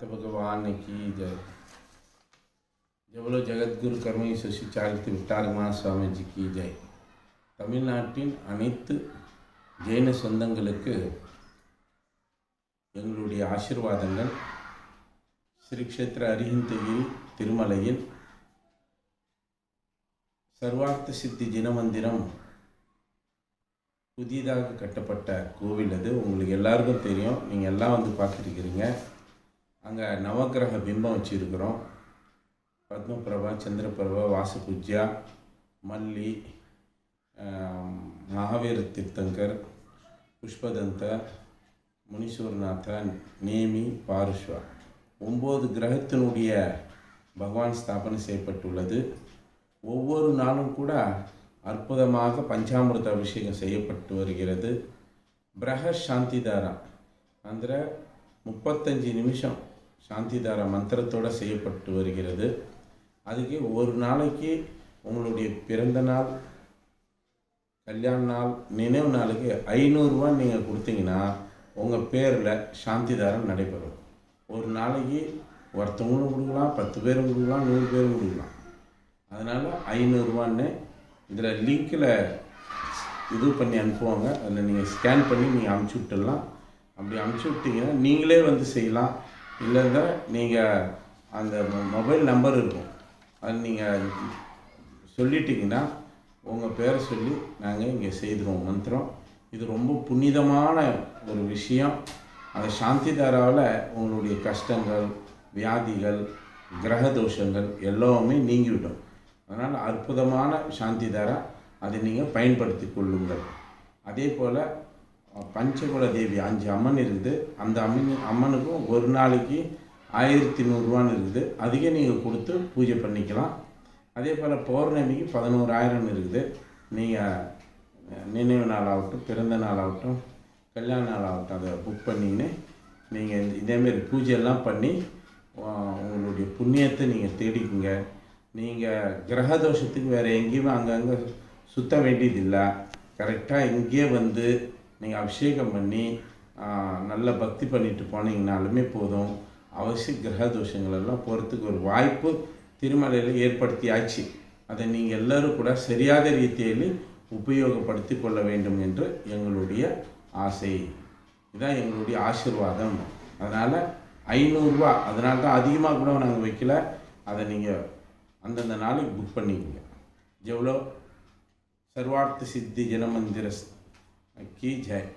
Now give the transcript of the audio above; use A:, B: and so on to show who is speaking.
A: તો ભગવાનને કી જય જે બોલો જગદગુરુ கர்மி சசி சாகித்ய விட்டாரமா சுவாமிஜி கி ஜெய் தமிழ்நாட்டின் அனைத்து ஜெயின சொந்தங்களுக்கு எங்களுடைய ஆசிர்வாதங்கள்। ஸ்ரீக்ஷேத்திர கஷேத்திர அரிஹந்தகிரி திருமலையில் சர்வார்த்த சித்தி தினமந்திரம் புதிதாக கட்டப்பட்ட கோவில் அது உங்களுக்கு எல்லாருக்கும் தெரியும். நீங்கள் எல்லாம் வந்து பார்த்துருக்கிறீங்க அங்கே நவக்கிரக பிம்பம் வச்சுருக்கிறோம். பத்மபிரபா சந்திரபிரபா வாசுபூஜ்யா மல்லி மகாவீர தீர்த்தங்கர் புஷ்பதந்த முனீஸ்வரநாத நேமி பாருஷ்வா. ஒம்பது கிரகத்தினுடைய பகவான் ஸ்தாபனை செய்யப்பட்டுள்ளது. ஒவ்வொரு நாளும் கூட அற்புதமாக பஞ்சாமிர்த அபிஷேகம் செய்யப்பட்டு வருகிறது. பிரக சாந்திதாரா அந்த முப்பத்தஞ்சு நிமிஷம் சாந்திதார மந்திரத்தோடு செய்யப்பட்டு வருகிறது. அதுக்கு ஒரு நாளைக்கு உங்களுடைய பிறந்த நாள் கல்யாண நாள் நினைவு நாளுக்கு ஐநூறுரூவா நீங்கள் கொடுத்தீங்கன்னா உங்கள் பேரில் சாந்திதாரம் நடைபெறும். ஒரு நாளைக்கு ஒருத்தவங்களும் கொடுக்கலாம் பத்து பேரும் கொடுக்கலாம் நூறு பேரும் கொடுக்கலாம். அதனால் ஐநூறுரூவான்னு இதில் லிங்க்கில் இது பண்ணி அனுப்புவாங்க. அதில் நீங்கள் ஸ்கேன் பண்ணி நீங்கள் அமுச்சு விட்டுடலாம். அப்படி அமுச்சு விட்டிங்கன்னா நீங்களே வந்து செய்யலாம். இல்லைன்னா நீங்கள் அந்த மொபைல் நம்பர் இருக்கும். அது நீங்கள் சொல்லிட்டீங்கன்னா உங்கள் பேரை சொல்லி நாங்கள் இங்கே செய்துருவோம் மந்திரம். இது ரொம்ப புனிதமான ஒரு விஷயம். அந்த சாந்தி தாராவில் உங்களுடைய கஷ்டங்கள் வியாதிகள் கிரக தோஷங்கள் எல்லாமே நீங்கிவிடும். அதனால் அற்புதமான சாந்தி தாரா அதை நீங்கள் பயன்படுத்தி கொள்ளுங்கள். அதே போல் பஞ்சகுல தேவி அஞ்சு அம்மன் இருக்குது. அந்த அம்மன் அம்மனுக்கும் ஒரு நாளைக்கு ஆயிரத்தி நூறுரூவான்னு இருக்குது. அதிகம் நீங்கள் கொடுத்து பூஜை பண்ணிக்கலாம். அதே போல் பௌர்ணமிக்கு பதினோராயிரம் இருக்குது. நீங்கள் நினைவு நாள் ஆகட்டும் பிறந்த நாள் ஆகட்டும் கல்யாண நாள் ஆகட்டும் அதை புக் பண்ணிங்கன்னு நீங்கள் இதேமாரி பூஜையெல்லாம் பண்ணி உங்களுடைய புண்ணியத்தை நீங்கள் தேடிக்குங்க. நீங்கள் கிரக தோஷத்துக்கு வேறு எங்கேயுமே அங்கங்கே சுத்த வேண்டியதில்லை. கரெக்டாக இங்கேயே வந்து நீங்கள் அபிஷேகம் பண்ணி நல்ல பக்தி பண்ணிட்டு போனீங்கனாலுமே போதும். அவசிய கிரக தோஷங்களெல்லாம் போகிறதுக்கு ஒரு வாய்ப்பு திருமலையில் ஏற்படுத்தியாச்சு. அதை நீங்கள் எல்லாரும் கூட சரியாத ரீதியில் உபயோகப்படுத்தி கொள்ள வேண்டும் என்று எங்களுடைய ஆசை. இதுதான் எங்களுடைய ஆசீர்வாதம். அதனால் ஐநூறுரூவா அதனால தான் அதிகமாக கூட நாங்கள் வைக்கல. அதை நீங்கள் அந்தந்த நாளைக்கு புக் பண்ணிக்கோங்க. எவ்வளோ சர்வார்த்த சித்தி ஜனமந்திர की जय।